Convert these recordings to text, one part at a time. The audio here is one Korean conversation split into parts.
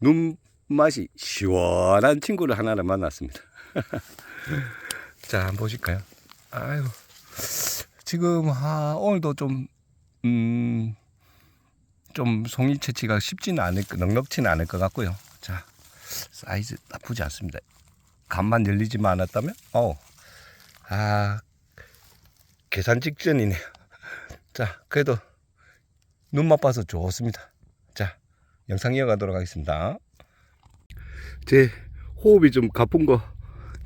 눈맛이 시원한 친구를 하나를 만났습니다. 자, 한번 보실까요? 아유, 지금, 아, 오늘도 좀, 음, 좀 송이 채취가 쉽지는 않을, 거- 넉넉지는 않을 것 같고요. 자, 사이즈 나쁘지 않습니다. 간만 열리지만 않았다면, 어, 아, 계산 직전이네요. 자, 그래도 눈맛 봐서 좋습니다. 자, 영상 이어가도록 하겠습니다. 제 호흡이 좀 가쁜 거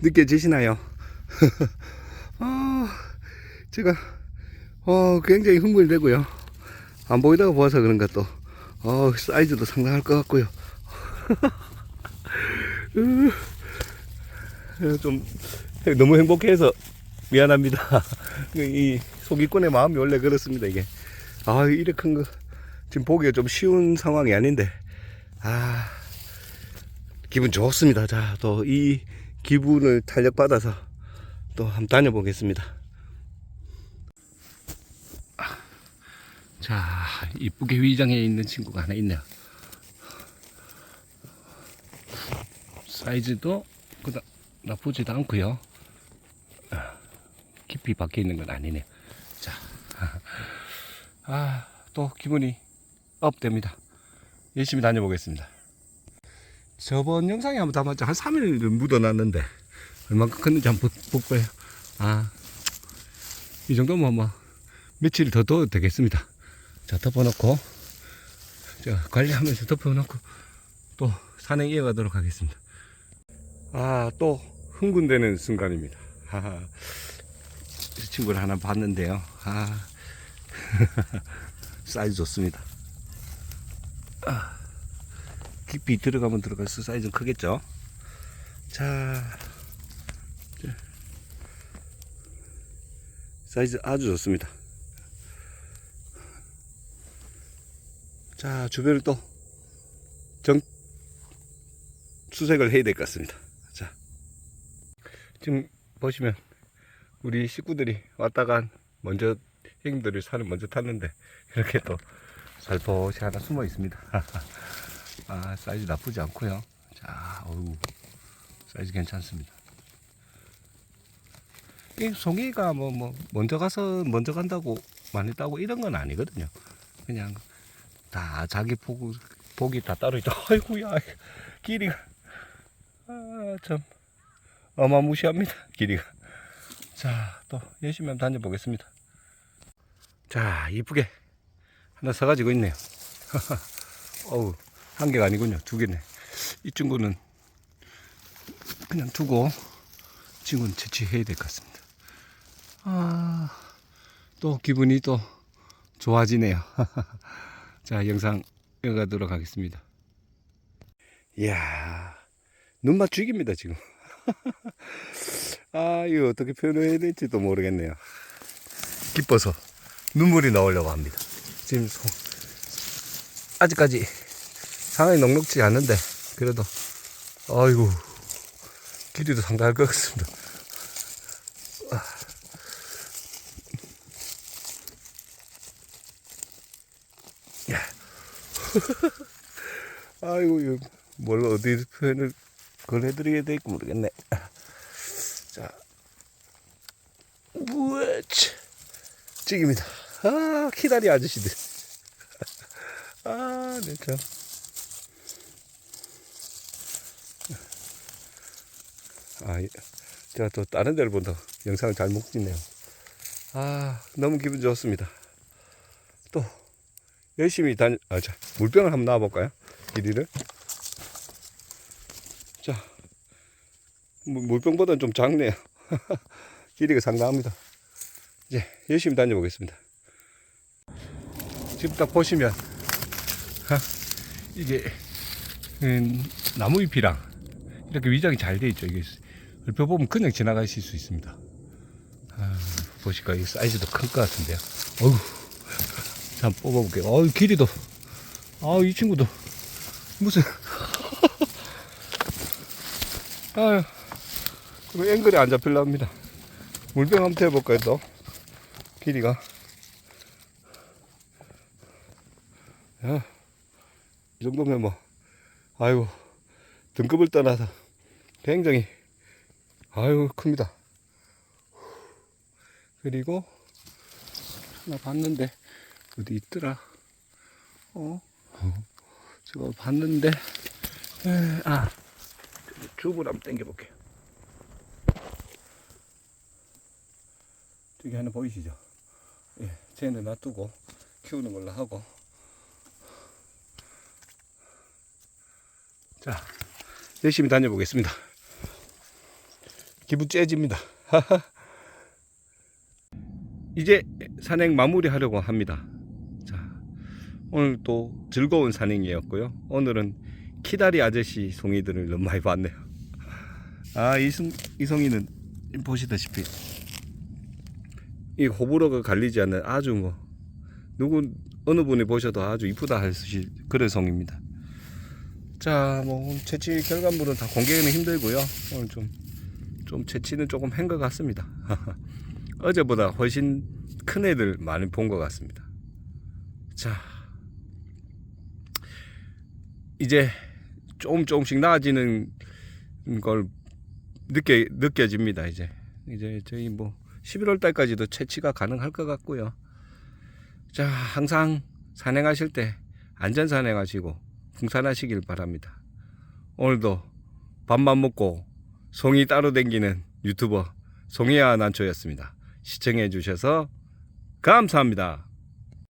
느껴지시나요? 아, 제가 어, 굉장히 흥분되고요. 안 보이다가 보아서 그런가 또 어, 사이즈도 상당할 것 같고요. 으, 좀 너무 행복해서 미안합니다. 이 소기꾼의 마음이 원래 그렇습니다 이게. 아 이렇게 큰거 지금 보기가 좀 쉬운 상황이 아닌데 아 기분 좋습니다. 자 또 이 기분을 탄력 받아서 또 한번 다녀보겠습니다. 자 이쁘게 위장해 있는 친구가 하나 있네요. 사이즈도 그다 나쁘지도 않고요. 아, 깊이 박혀 있는 건 아니네요. 자, 아, 또 기분이 업됩니다. 열심히 다녀보겠습니다. 저번 영상에 한번 담았죠. 한 3일을 묻어놨는데, 얼마큼 컸는지 한번 볼- 볼 거예요. 아, 이 정도면 뭐, 며칠 더 둬도 되겠습니다. 자, 덮어놓고, 자, 관리하면서 덮어놓고, 또 산행 이어가도록 하겠습니다. 아, 또 흥분되는 순간입니다. 하하. 이 친구를 하나 봤는데요. 아, 사이즈 좋습니다. 아, 깊이 들어가면 들어갈수록 사이즈는 크겠죠? 자, 자. 사이즈 아주 좋습니다. 자, 주변을 또 정, 수색을 해야 될 것 같습니다. 자, 지금 보시면 우리 식구들이 왔다간 먼저 형님들이 산을 먼저 탔는데 이렇게 또 살포시 하나 숨어 있습니다. 아 사이즈 나쁘지 않고요. 자, 어우 사이즈 괜찮습니다. 이 송이가 뭐, 뭐 먼저 가서 먼저 간다고 많이 따고 이런 건 아니거든요. 그냥 다 자기 복, 복이 다 따로 있다. 아이고야 길이가 아 참 어마무시합니다. 길이가. 자, 또 열심히 한번 다녀보겠습니다. 자, 이쁘게 하나 서가지고 있네요. 어우, 한 개가 아니군요. 두 개네. 이 친구는 그냥 두고 친구는 채취해야 될 것 같습니다. 아, 또 기분이 또 좋아지네요. 자, 영상 이어가도록 하겠습니다. 이야, 눈맛 죽입니다, 지금. 아, 이거 어떻게 표현해야 될지도 모르겠네요. 기뻐서 눈물이 나오려고 합니다. 지금 소, 아직까지 상황이 넉넉지 않은데, 그래도, 아이고, 길이도 상당할 것 같습니다. 아. 야. 아이고, 뭘 어디 표현을 그걸 해드려야 될지 모르겠네. 자, 우와치 찍입니다. 아, 키다리 아저씨들. 아, 네, 참. 아, 예. 제가 또 다른 데를 본다 영상을 잘 못 찍네요. 아, 너무 기분 좋습니다. 또, 열심히 다니, 아, 자, 물병을 한번 놔볼까요? 길이를. 자, 물- 물병보다는 좀 작네요. 길이가 상당합니다. 이제 열심히 다녀보겠습니다. 지금 딱 보시면 하, 이게 음, 나무 잎이랑 이렇게 위장이 잘 돼 있죠. 이게 얼핏 보면 그냥 지나가실 수 있습니다. 아, 보실까 이 사이즈도 큰 것 같은데요. 어우, 참 뽑아볼게요. 어우 길이도, 아 이 친구도 무슨 아유. 그리고 앵글이 안 잡힐라 합니다. 물병 한번 태워볼까요, 또? 길이가. 야, 이 정도면 뭐, 아이고 등급을 떠나서 굉장히 아이고 큽니다. 그리고 하나 봤는데 어디 있더라? 어? 저거 봤는데 에, 아 줍을 한번 당겨볼게요. 저기 하나 보이시죠? 예, 쟤는 놔두고 키우는 걸로 하고 자 열심히 다녀보겠습니다. 기분 째집니다. 이제 산행 마무리하려고 합니다. 자, 오늘 또 즐거운 산행이었고요. 오늘은 키다리 아저씨 송이들을 너무 많이 봤네요. 아, 이승, 이송이는 보시다시피 이 호불호가 갈리지 않는 아주 뭐 누구 어느 분이 보셔도 아주 이쁘다 하실 그런 송입니다. 자, 뭐 채취 결과물은 다 공개는 힘들고요. 오늘 좀 좀 채취는 조금 한 것 같습니다. 어제보다 훨씬 큰 애들 많이 본 것 같습니다. 자, 이제 조금 조금씩 나아지는 걸 느껴 느껴집니다. 이제 이제 저희 뭐 11월 달까지도 채취가 가능할 것 같고요. 자, 항상 산행하실 때 안전 산행하시고 풍산하시길 바랍니다. 오늘도 밥만 먹고 송이 따로 댕기는 유튜버 송이야 난초였습니다. 시청해 주셔서 감사합니다.